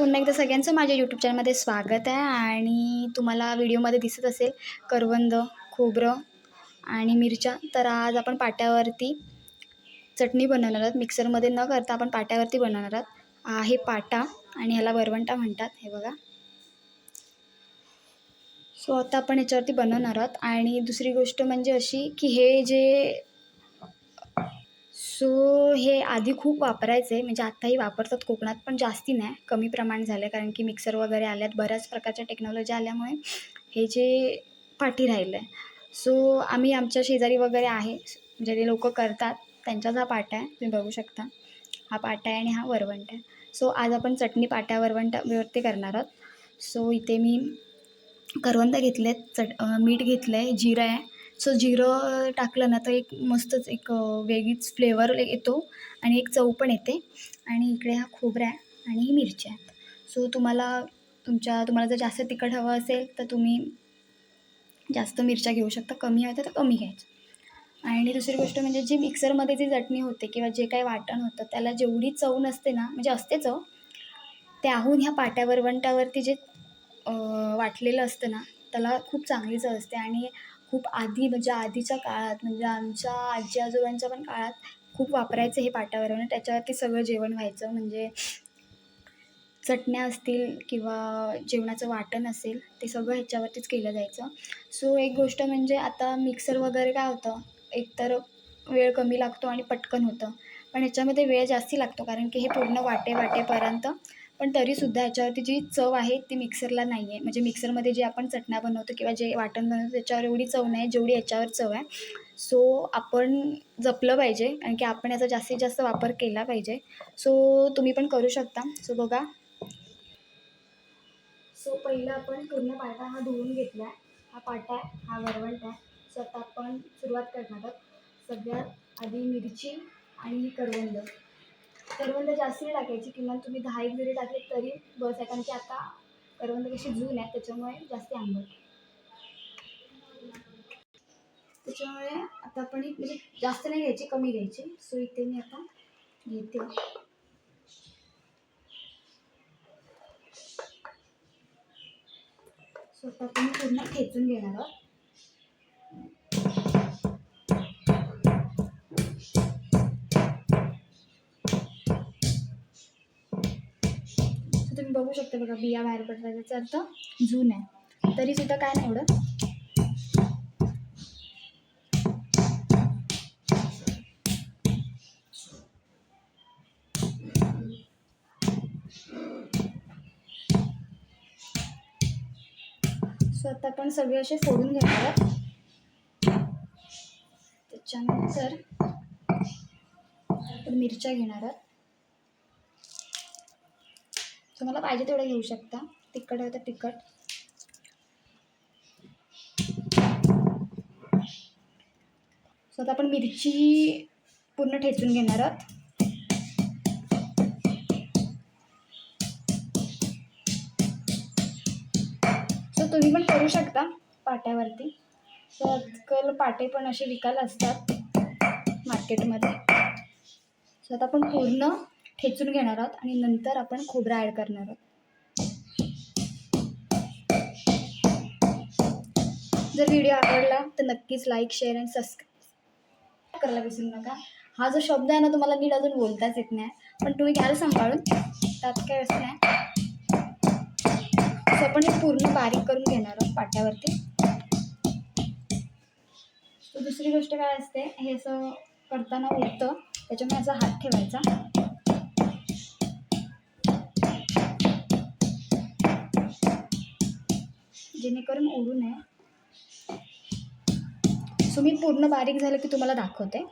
पुन्हा एकदा सगळ्यांचं माझ्या यूट्यूब चॅनलमध्ये स्वागत आहे आणि तुम्हाला व्हिडिओमध्ये दिसत असेल करवंद खोबरं आणि मिरच्या. तर आज आपण पाट्यावरती चटणी बनवणार आहोत. मिक्सरमध्ये न करता आपण पाट्यावरती बनवणार आहोत. आहे पाटा आणि ह्याला वरवंटा म्हणतात. हे बघा. सो आता आपण याच्यावरती बनवणार आहोत. आणि दुसरी गोष्ट म्हणजे अशी की हे जे सो हे आधी खूप वापरायचे म्हणजे आत्ताही वापरतात. कोकणात पण जास्ती नाही कमी प्रमाण झालं आहे कारण की मिक्सर वगैरे आल्यात बऱ्याच प्रकारच्या टेक्नॉलॉजी आल्यामुळे हे जे पाठी राहिलं आहे सो आम्ही आमच्या शेजारी वगैरे आहे. म्हणजे जे जे लोक करतात त्यांचाच हा पाटा आहे. तुम्ही बघू शकता. हा पाटा आहे आणि हा वरवंट आहे. सो आज आपण चटणी पाट्या वरवंटावरती करणार आहोत. सो इथे मी करवंद आहेत चट मीठ घेतलं आहे जिरं आहे सो जिरं टाकलं ना तर एक मस्तच एक वेगळीच फ्लेवर येतो आणि एक चव पण येते. आणि इकडे हा खोबरा आहे आणि ही मिरच्या आहेत. सो तुम्हाला तुमच्या तुम्हाला जर जास्त तिखट हवं असेल तर तुम्ही जास्त मिरच्या घेऊ शकता. कमी हवं तर कमी घ्यायचं आणि दुसरी गोष्ट म्हणजे जी मिक्सरमध्ये जी चटणी होते किंवा जे काही वाटण होतं त्याला जेवढी चव नसते ना म्हणजे असते चव त्याहून ह्या पाट्यावर वंटावरती जे वाटलेलं असतं ना त्याला खूप चांगली चव असते. आणि खूप आधी म्हणजे आधीच्या काळात म्हणजे आमच्या आजी आजोबांच्या पण काळात खूप वापरायचं हे पाट्यावरवण त्याच्यावरती सगळं जेवण व्हायचं. म्हणजे चटण्या असतील किंवा जेवणाचं वाटण असेल ते सगळं ह्याच्यावरतीच केलं जायचं. सो एक गोष्ट म्हणजे आता मिक्सर वगैरे काय होतं एकतर वेळ कमी लागतो आणि पटकन होतं. पण ह्याच्यामध्ये वेळ जास्ती लागतो कारण की हे पूर्ण वाटे वाटेपर्यंत पण तरीसुद्धा याच्यावरती जी चव आहे ती मिक्सरला नाही आहे म्हणजे मिक्सरमध्ये जे आपण चटण्या बनवतो किंवा जे वाटण बनवतो त्याच्यावर एवढी चव नाही जेवढी याच्यावर चव आहे. सो आपण जपलं पाहिजे. कारण की आपण याचा जास्तीत जास्त वापर केला पाहिजे. सो तुम्ही पण करू शकता. सो बघा. सो पहिलं आपण पूर्ण पाटा हा धुवून घेतला. आहे हा पाटा आहे हा वरवंट. आहे सो आता आपण सुरुवात करणार आहोत. सगळ्यात आधी मिरची आणि करवंद करवंद जास्त नाही टाकायची किमान तुम्ही दहा एक जरी टाकले तरी बस आहे. कारण की आता करवंद कशी जून आहे त्याच्यामुळे जास्त आंबट त्याच्यामुळे आता आपण म्हणजे जास्त नाही घ्यायची कमी घ्यायची. सो इथे मी आता घेते. सो आता आपण पूर्ण खेचून घेणार आहोत. तुम्ही बघू शकता बघा बिया बाहेर पडतात. त्याचा अर्थ जून आहे. तरी सुद्धा काय नाही एवढं. सो आता आपण सगळे असे फोडून घेणार आहोत. त्याच्यानंतर आपण मिरच्या घेणार आहोत. तुम्हाला पाहिजे तेवढं घेऊ शकता. तिखट आहे तर तिखट. सो आता आपण मिरची पूर्ण ठेचून घेणार आहोत. सो तुम्ही पण करू शकता पाट्यावरती. सो आजकाल पाटे पण असे विकायला असतात मार्केटमध्ये. सो आता आपण पूर्ण ठेचून घेणार आहोत आणि नंतर आपण खोबरं ॲड करणार आहोत. जर व्हिडिओ आवडला तर नक्कीच लाईक शेअर आणि सबस्क्राईब करायला विसरू नका. हा जो शब्द आहे ना तुम्हाला नीट अजून बोलताच येत नाही. पण तुम्ही घ्याल सांभाळून. त्यात काय असं नाही सो आपण हे पूर्ण बारीक करून घेणार आहोत पाट्यावरती. दुसरी गोष्ट काय असते हे असं करताना उठतं त्याच्यामुळे असा हात ठेवायचा. जेणेकरून उडू नये. सो मी पूर्ण बारीक झालं की तुम्हाला दाखवते.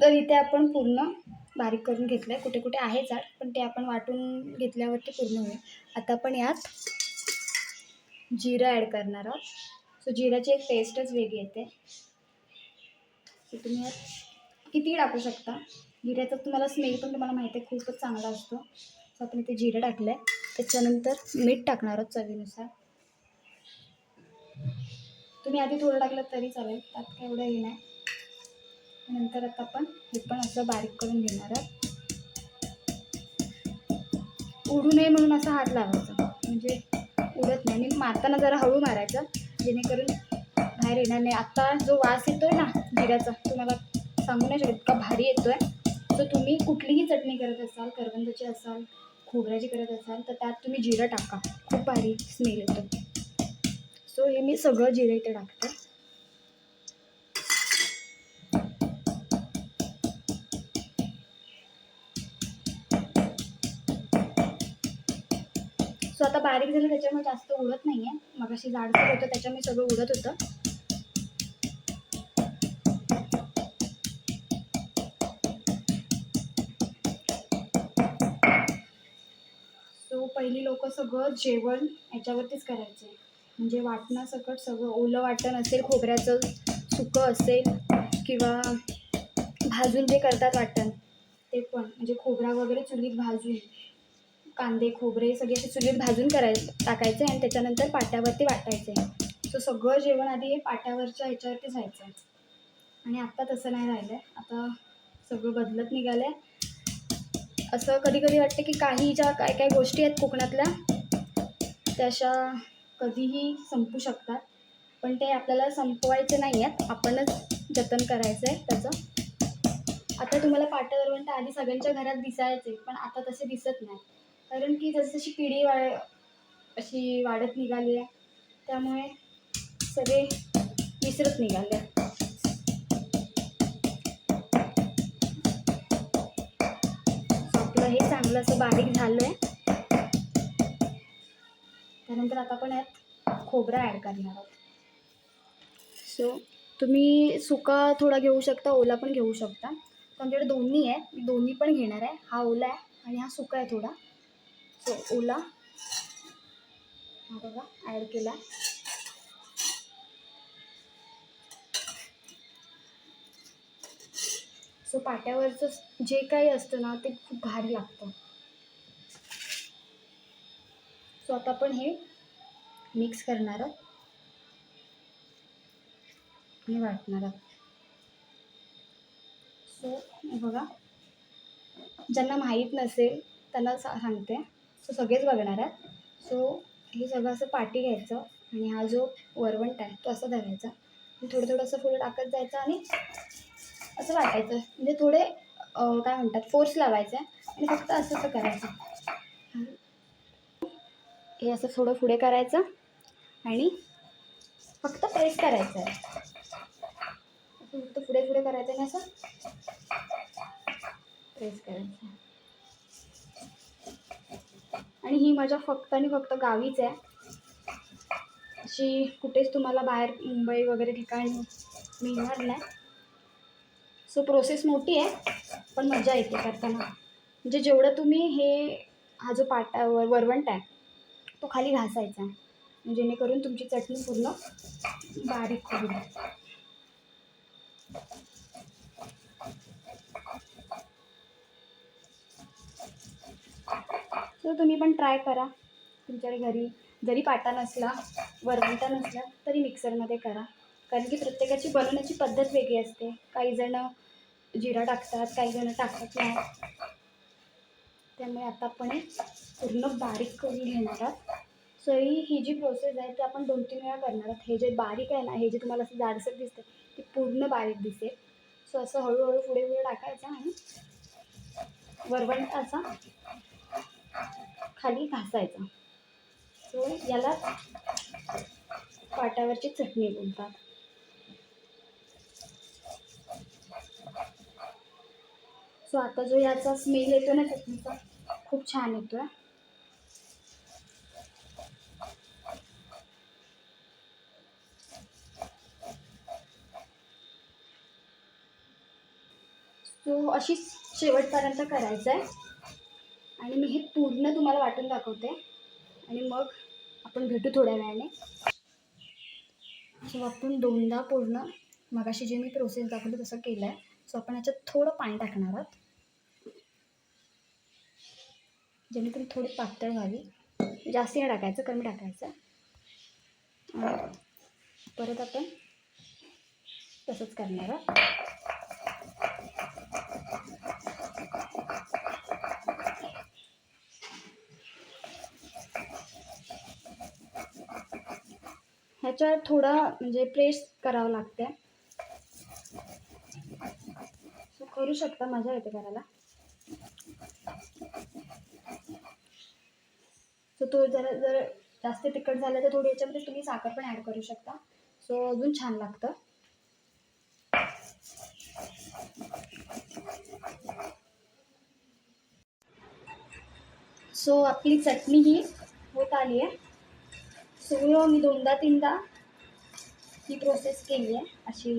तर इथे आपण पूर्ण बारीक करून घेतलं आहे कुठे कुठे आहे झाड पण ते आपण वाटून घेतल्यावरती पूर्ण होईल. आता आपण यात जिरं ॲड करणार आहोत. सो जिऱ्याची एक टेस्टच वेगळी येते. सो तुम्ही यात किती टाकू शकता? जिऱ्याचा तुम्हाला स्मेल पण तुम्हाला माहिती आहे खूपच चांगला असतो. सो आपण इथे जिरं टाकलं आहे त्याच्यानंतर मीठ टाकणार आहोत चवीनुसार. तुम्ही आधी थोडं टाकलं तरी चालेल. त्यात काय एवढं हे नाही. नंतर आता आपण हे पण असं बारीक करून घेणार आहोत. उडू नये म्हणून असा हात लावायचा. म्हणजे उडत नाही. आणि मारताना जरा हळू मारायचं जेणेकरून बाहेर येणार नाही. आत्ता जो वास येतो आहे ना जिऱ्याचा तुम्हाला सांगू नाही शकत. इतका भारी आहे सो तुम्ही कुठलीही चटणी करत असाल करवंदाची असाल खोबऱ्याची करत असाल तर त्यात तुम्ही जिरं टाका. खूप भारी स्मेल येतो सो हे मी सगळं जिरं इथे टाकते. सो आता बारीक झालं त्याच्यामुळे जास्त उडत नाही आहे मग अशी जाडसर होतं त्याच्यामुळे सगळं उडत होतं. सो पहिली लोक सगळं जेवण याच्यावरतीच करायचे. म्हणजे वाटणं सकट सगळं ओलं वाटण असेल खोबऱ्याचं सुकं असेल किंवा भाजून जे करतात वाटण ते पण. म्हणजे खोबरा वगैरे चुलीत भाजून. कांदे खोबरे सगळे असे चुलीत भाजून कराय टाकायचे आणि त्याच्यानंतर पाट्यावरती वाटायचे. सो सगळं जेवण आधी हे पाट्यावरच्या ह्याच्यावरती जायचं आणि आत्ता तसं नाही राहिलं आहे आता सगळं बदलत निघालं आहे असं कधी कधी वाटतं की काही ज्या काय काय गोष्टी आहेत कोकणातल्या त्या अशा कधीही संपू शकतात. पण ते आपल्याला संपवायचे नाही आहेत. आपणच जतन करायचं आहे त्याचं. आता तुम्हाला पाट्या आधी सगळ्यांच्या घरात दिसायचे पण आता तसे दिसत नाही. कारण की जसजशी पिढी वा अशी वाढत निघाली आहे त्यामुळे सगळे विसरत निघाले आपलं हे चांगलं असं बारीक झालं आहे त्यानंतर आता आपण यात खोबरा ॲड करणार आहोत. सो तुम्ही सुका थोडा घेऊ शकता ओला पण घेऊ शकता. आमच्याकडे दोन्ही आहे. मी दोन्ही पण घेणार आहे. हा ओला आहे आणि हा सुका आहे थोडा. सो ओला. हा बघा ॲड केला. सो पाट्यावरचं जे काही असतं ना ते खूप भारी लागतं. सो आता आपण हे मिक्स करणार आहोत. हे वाटणार आहोत. सो बघा. ज्यांना माहीत नसेल त्यांना सा सांगते. सो सगळेच बघणार आहेत. सो हे सगळं असं पाटी घ्यायचं आणि हा जो वरवंट आहे तो असा धरायचा. थोडं थोडं असं फुलं टाकत जायचं आणि असं वाटायचं. म्हणजे थोडे काय म्हणतात फोर्स लावायचा आणि फक्त असं असं करायचं. हे असं थोडं पुढे करायचं आणि फक्त प्रेस करायचं आहे. फक्त पुढे पुढे करायचं आणि असं प्रेस करायचं. आणि ही मजा फक्त आणि फक्त गावीच आहे. अशी कुठेच तुम्हाला बाहेर मुंबई वगैरे ठिकाणी मिळणार नाही. सो प्रोसेस मोठी आहे पण मजा येते करताना. म्हणजे जेवढं तुम्ही हे हा जो पाटा वर वरवंट आहे तो खाली घासायचा. आहे जेणेकरून तुमची चटणी पूर्ण बारीक होईल. सो तुम्ही पण ट्राय करा. तुमच्याकडे घरी जरी पाटा नसला वरवंटा नसला तरी मिक्सरमध्ये करा. कारण की प्रत्येकाची बनवण्याची पद्धत वेगळी असते. काही जणं जिरा टाकतात काही जणं टाकत नाही. त्यामुळे आता आपण पूर्ण बारीक करून घेणार आहोत. सो ही ही जी प्रोसेस आहे ती आपण दोन तीन वेळा करणार आहोत. हे जे बारीक आहे ना हे जे तुम्हाला असं जाडसर दिसतं ते पूर्ण बारीक दिसेल. सो असं हळूहळू पुढे पुढे टाकायचं आणि वरवंटाचा खाली घासायचा. सो याला पाट्यावरची चटणी बोलतात सो आता जो याचा स्मेल येतो ना चटणीचा खूप छान येतोय. सो अशीच शेवटपर्यंत करायचं आहे आणि मी हे पूर्ण तुम्हाला वाटून दाखवते. आणि मग आपण भेटू थोड्या वेळाने. सो आपण दोनदा पूर्ण मगाशी जे मी प्रोसेस दाखवली तसं केलं आहे सो आपण याच्यात थोडं पाणी टाकणार आहोत. जेणेकरून थोडी पातळ व्हावी. जास्त नाही टाकायचं कमी टाकायचं. परत आपण तसंच करणार आहोत. ह्याच्यावर थोडा म्हणजे प्रेस करावं लागते सो करू शकता मजा येते करायला? सो तो जरा जर जास्त तिखट झालं तर थोडी याच्यामध्ये तुम्ही साखर पण ॲड करू शकता. सो अजून छान लागतं. सो आपली चटणी ही होत आली आहे सगळं मी दोनदा तीनदा ही प्रोसेस केली आहे. अशी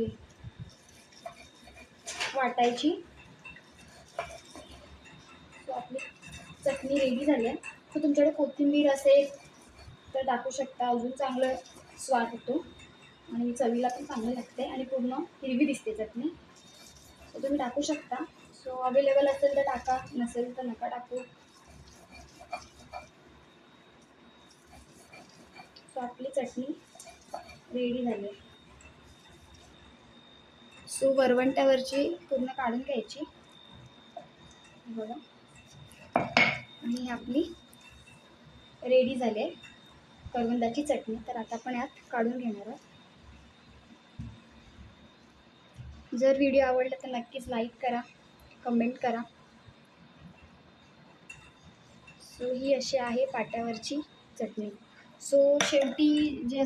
वाटायची. सो आपली चटणी रेडी झाली आहे. तर तुमच्याकडे कोथिंबीर असेल तर टाकू शकता. अजून चांगलं स्वाद येतो. आणि चवीला पण चांगली लागते आणि पूर्ण हिरवी दिसते चटणी. तर तुम्ही टाकू शकता. सो अवेलेबल असेल तर टाका. नसेल तर नका टाकू. सो आपली चटणी रेडी झाली. आहे सो वरवंट्यावरची पूर्ण काढून घ्यायची. बघा. आणि ही आपली रेडी झाली आहे. करवंदाची चटणी. तर आता आपण यात काढून घेणार आहोत. जर व्हिडिओ आवडला तर नक्कीच लाईक करा कमेंट करा. सो ही अशी आहे पाट्यावरची चटणी. सो शेवटी जे